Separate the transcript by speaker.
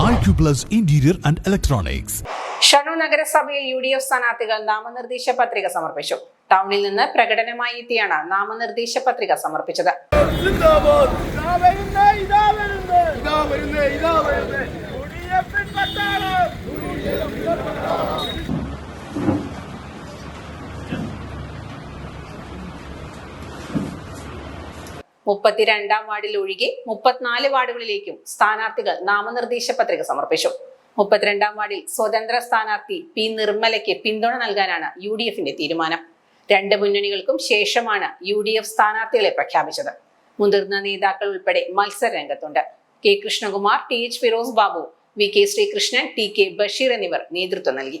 Speaker 1: Acuplus interior and Electronics.
Speaker 2: ഷണു നഗരസഭയിൽ U D F സ്ഥാനാർത്ഥികൾ നാമനിർദ്ദേശ പത്രിക സമർപ്പിച്ചു. ടൗണിൽ നിന്ന് പ്രകടനമായി എത്തിയാണ് നാമനിർദ്ദേശ പത്രിക സമർപ്പിച്ചത്. മുപ്പത്തിരണ്ടാം വാർഡിൽ ഒഴികെ മുപ്പത്തിനാല് വാർഡുകളിലേക്കും സ്ഥാനാർത്ഥികൾ നാമനിർദ്ദേശ പത്രിക സമർപ്പിച്ചു. മുപ്പത്തിരണ്ടാം വാർഡിൽ സ്വതന്ത്ര സ്ഥാനാർത്ഥി പി നിർമ്മലയ്ക്ക് പിന്തുണ നൽകാനാണ് യു ഡി എഫിന്റെ തീരുമാനം. രണ്ട് മുന്നണികൾക്കും ശേഷമാണ് യു ഡി എഫ് സ്ഥാനാർത്ഥികളെ പ്രഖ്യാപിച്ചത്. മുതിർന്ന നേതാക്കൾ ഉൾപ്പെടെ മത്സര രംഗത്തുണ്ട് K Krishnakumar T H Firoz Babu V K Sreekrishnan T K Basheer എന്നിവർ നേതൃത്വം നൽകി.